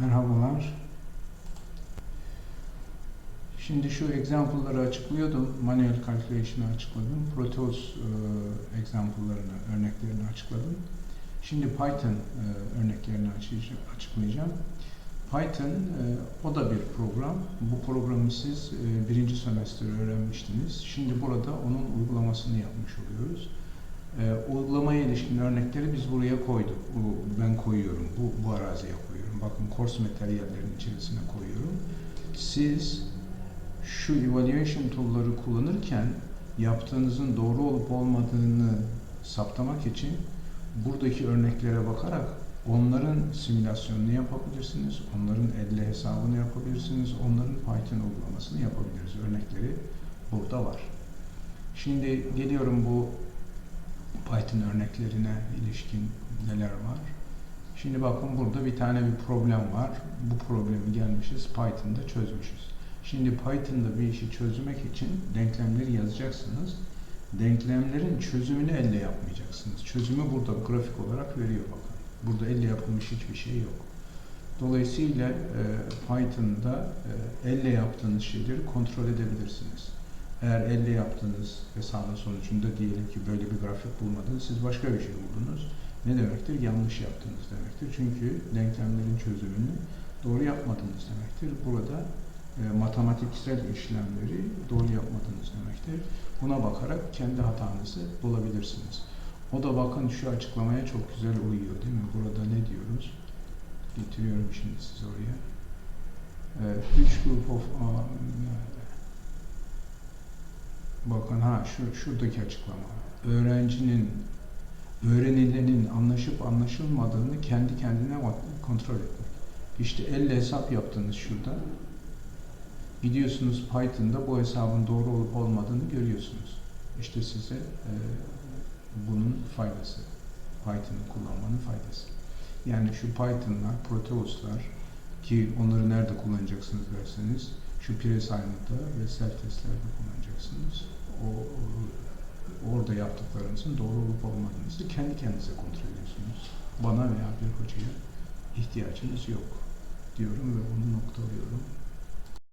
Merhabalar. Şimdi şu example'ları açıklıyordum. Manuel calculation'ı açıkladım. Proteus e, example'larını, örneklerini açıkladım. Şimdi Python e, örneklerini açıklayacağım. Python e, o da bir program. Bu programı siz e, birinci sömestr öğrenmiştiniz. Şimdi burada onun uygulamasını yapmış oluyoruz. E, uygulamaya ilişkin örnekleri biz buraya koyduk. Bu, ben koyuyorum. Bu, bu araziye koyuyorum. Bakın course materyallerin içerisine koyuyorum. Siz şu evaluation tool'ları kullanırken yaptığınızın doğru olup olmadığını saptamak için buradaki örneklere bakarak onların simülasyonunu yapabilirsiniz, onların elle hesabını yapabilirsiniz, onların Python uygulamasını yapabiliriz. Örnekleri burada var. Şimdi geliyorum bu Python örneklerine ilişkin neler var. Şimdi bakın burada bir tane bir problem var. Bu problemi gelmişiz Python'da çözmüşüz. Şimdi Python'da bir işi çözmek için denklemleri yazacaksınız. Denklemlerin çözümünü elle yapmayacaksınız. Çözümü burada grafik olarak veriyor bakın. Burada elle yapılmış hiçbir şey yok. Dolayısıyla e, Python'da e, elle yaptığınız şeyleri kontrol edebilirsiniz. Eğer elle yaptığınız hesabın sonucunda diyelim ki böyle bir grafik bulmadınız, siz başka bir şey buldunuz. Ne demektir? Yanlış yaptınız demektir. Çünkü denklemlerin çözümünü doğru yapmadınız demektir. Burada e, matematiksel işlemleri doğru yapmadınız demektir. Buna bakarak kendi hatanızı bulabilirsiniz. O da bakın şu açıklamaya çok güzel uyuyor değil mi? Burada ne diyoruz? Getiriyorum şimdi size oraya. E, üç group of um, bakın ha şu şuradaki açıklama. Öğrencinin öğrenilenin anlaşıp anlaşılmadığını kendi kendine kontrol etmek. İşte elle hesap yaptınız şurada. Gidiyorsunuz Python'da bu hesabın doğru olup olmadığını görüyorsunuz. İşte size e, bunun faydası. Python'ı kullanmanın faydası. Yani şu Python'lar, Proteus'lar ki onları nerede kullanacaksınız derseniz şu pre-assignment'da ve self-testlerde kullanacaksınız. O, o- orada yaptıklarınızın doğru olup olmadığınızı kendi kendinize kontrol ediyorsunuz. Bana veya bir hocaya ihtiyacınız yok diyorum ve bunu noktalıyorum.